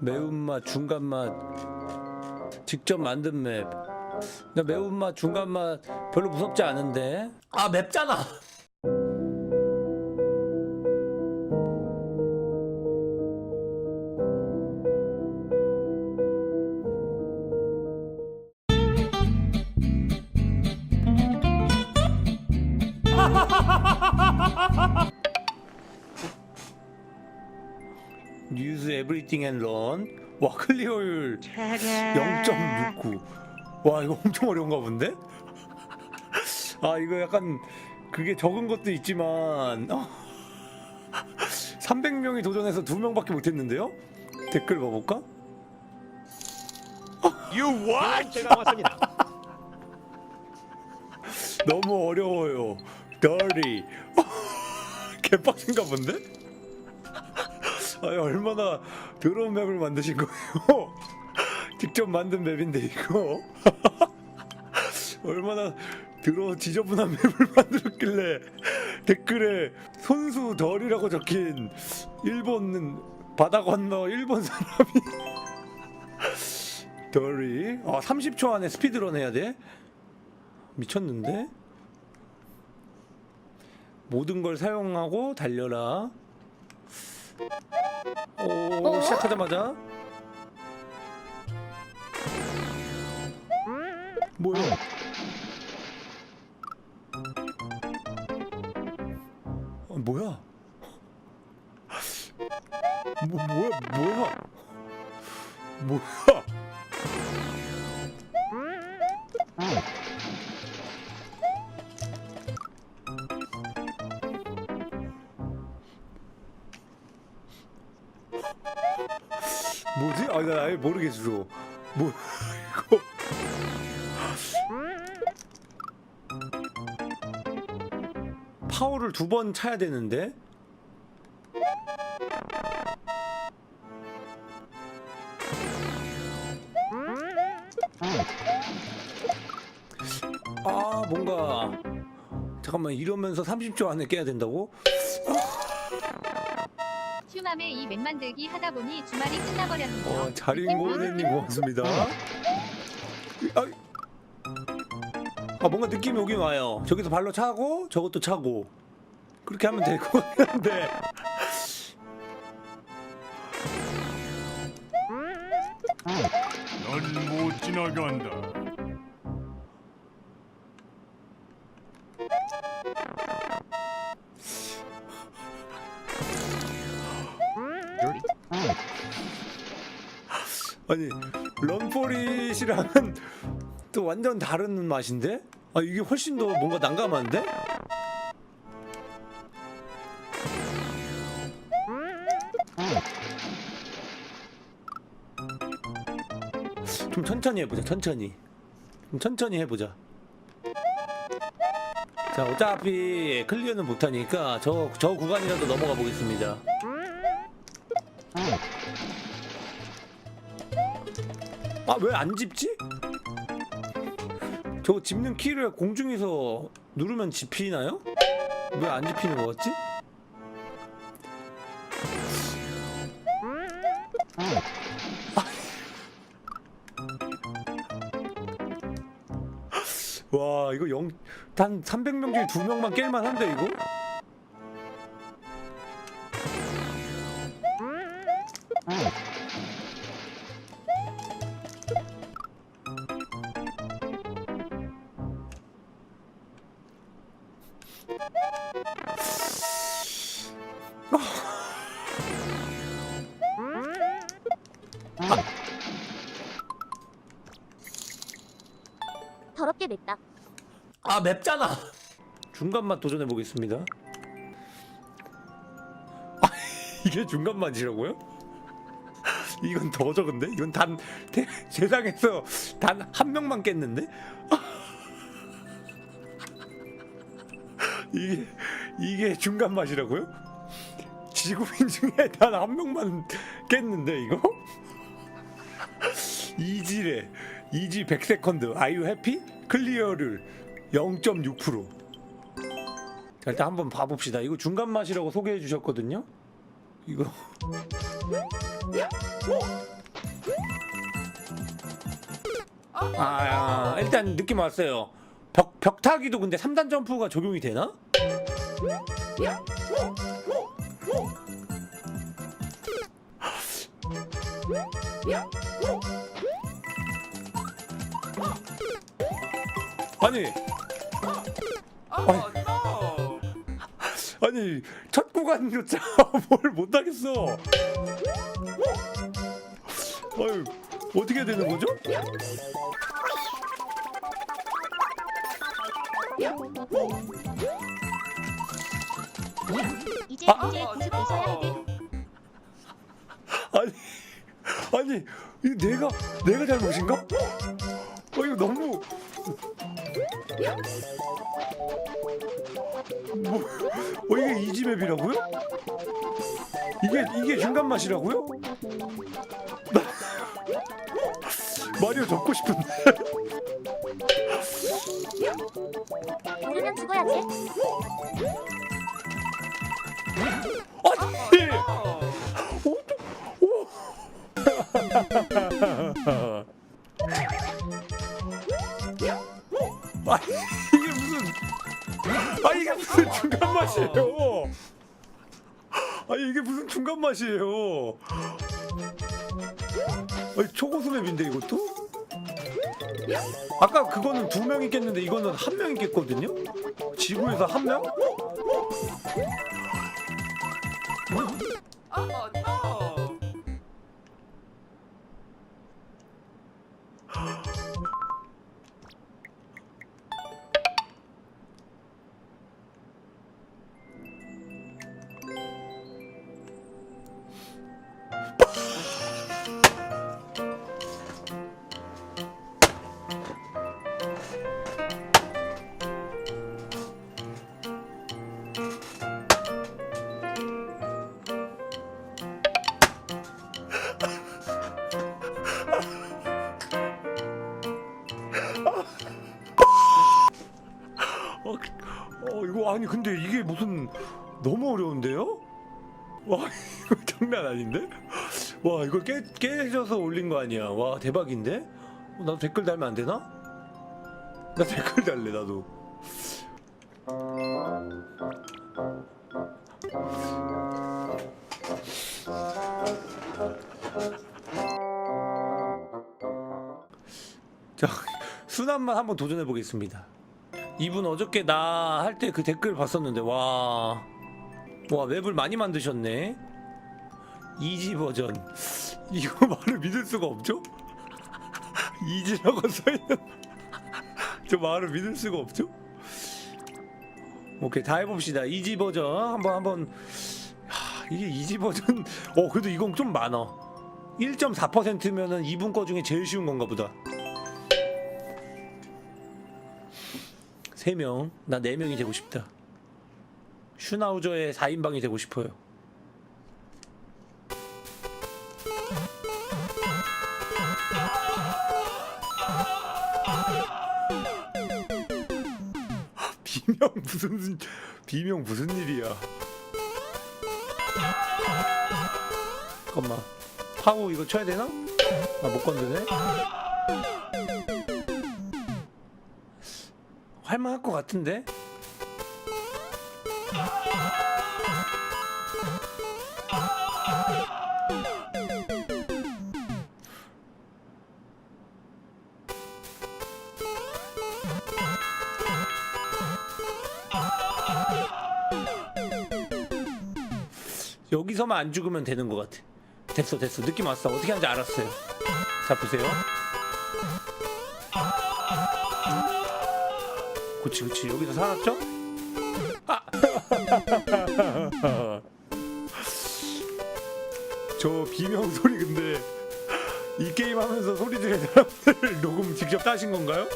매운맛, 중간맛 직접 만든 맵. 나 매운맛, 중간맛 별로 무섭지 않은데. 아 맵잖아. 뉴스 에브리띵 앤 런. 와 클리어율 0.69. 와 이거 엄청 어려운가 본데? 아 이거 약간 그게 적은 것도 있지만 어. 300명이 도전해서 2명밖에 못했는데요? 댓글 봐볼까? 제가 왔습니다. 너무 어려워요. dirty. 개빡친가 본데? 아니 얼마나 더러운 맵을 만드신 거예요? 직접 만든 맵인데 이거 얼마나 더러워 지저분한 맵을 만들었길래 댓글에 손수 덜이라고 적힌 일본 바다 건너 일본 사람이 덜이 아 30초 안에 스피드런 해야 돼? 미쳤는데? 모든 걸 사용하고 달려라. 오, 시작하자마자. 뭐야? 어, 뭐야? 뭐 뭐야 뭐야? 뭐야? 나 아예 모르겠어. 뭐 이거? 파워를 두 번 차야 되는데? 아, 뭔가 잠깐만 이러면서 30초 안에 깨야 된다고? 휴맘에 이 맵 만들기 하다 보니 주말이 끝나버렸네요. 어, 자린 고은혜님 고맙습니다. 아, 아, 뭔가 느낌이 오긴 와요. 저기서 발로 차고 저것도 차고 그렇게 하면 될 것 같은데. 넌 못 지나간다. 아니 런포릿이랑은 또 완전 다른 맛인데? 아 이게 훨씬 더 뭔가 난감한데? 좀 천천히 해보자 천천히 좀 천천히 해보자 자 어차피 클리어는 못하니까 저, 저 구간이라도 넘어가 보겠습니다 아 왜 안 집지? 저거 집는 키를 공중에서 누르면 집히나요? 왜 안 집히는 거 같지? 와 이거 영, 단 300명 중에 2명만 깰만 한데 이거? 더럽게 맵다. 아 맵잖아 중간 맛 도전해 보겠습니다 아, 이게 중간 맛이라고요? 이건 더 적은데? 이건 단 대, 세상에서 단 한 명만 깼는데? 이게 이게 중간 맛이라고요? 지구인 중에 단 한 명만 깼는데 이거? 이지래 이지 100세컨드 아유 해피? 클리어를 0.6% 자, 일단 한번 봐봅시다 이거 중간 맛이라고 소개해 주셨거든요 이거 아, 아, 일단 느낌 왔어요. 벽, 벽타기도 근데 3단 점프가 적용이 되나? 아니, 아니, 아니 첫 구간조차 뭘 못하겠어. 아유, 어떻게 되는 거죠? 이제 아. 이제 고습되셔야 할 듯. 아니 아니 이 내가 내가 잘못인가? 어 이거 너무 뭐 어, 이게 이지맵이라고요? 이게 이게 중간 맛이라고요? 나 마리오 접고 싶은데 우리는 죽어야지. 아니. 아 이게 무슨 아 이게 무슨 중간 맛이에요? 아니 이게 무슨 중간 맛이에요? 아니 초고수 맵인데 이것도? 아까 그거는 두 명 있겠는데 이거는 한 명 있겠거든요? 지구에서 한 명? 어, 아니 근데 이게 무슨 너무 어려운데요? 와 이거 장난 아닌데? 와 이거 깨 깨져서 올린 거 아니야? 와 대박인데? 어, 나도 댓글 달면 안 되나? 나 댓글 달래 나도. 자 순한맛 한번 도전해 보겠습니다. 이분 어저께 나 할 때 그 댓글 봤었는데 와. 와 웹을 많이 만드셨네. 이지 버전. 이거 말을 믿을 수가 없죠? 이지라고 써있는 저 말을 믿을 수가 없죠? 오케이 다 해봅시다. 이지 버전 한번 한번. 하, 이게 이지 버전. 어 그래도 이건 좀 많아. 1.4%면은 이분 거 중에 제일 쉬운 건가 보다. 3명, 나 4명이 되고 싶다. 슈나우저의 4인방이 되고 싶어요. 비명 무슨 비명 무슨 일이야? 잠깐만 파고 이거 쳐야 되나? 아 못 건드네. 할만할 것 같은데? 여기서만 안 죽으면 되는 것 같아. 됐어, 됐어. 느낌 왔어. 어떻게 하는지 알았어요. 자, 보세요. 그치, 그치. 여기서 살았죠? 아! 저 비명 소리 근데 이 게임 하면서 소리 지르는 사람들 녹음 직접 따신 건가요?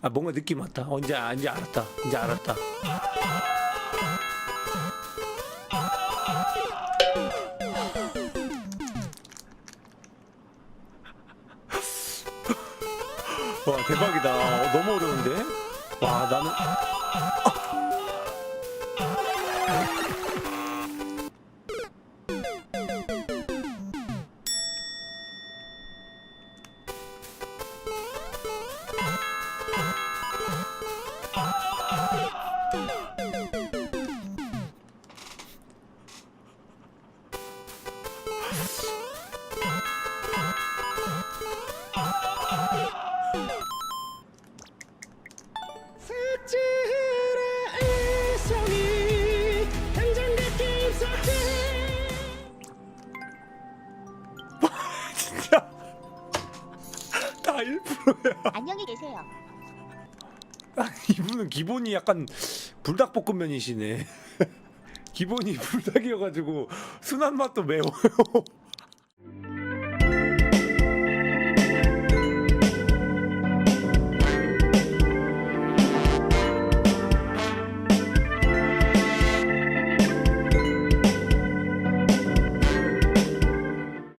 아 뭔가 느낌 왔다. 어, 이제 아, 이제 알았다. 이제 알았다. 대박이다. 어, 너무 어려운데? 와 나는 기본이 약간 불닭볶음면이시네. 기본이 불닭이어가지고 순한 맛도 매워요.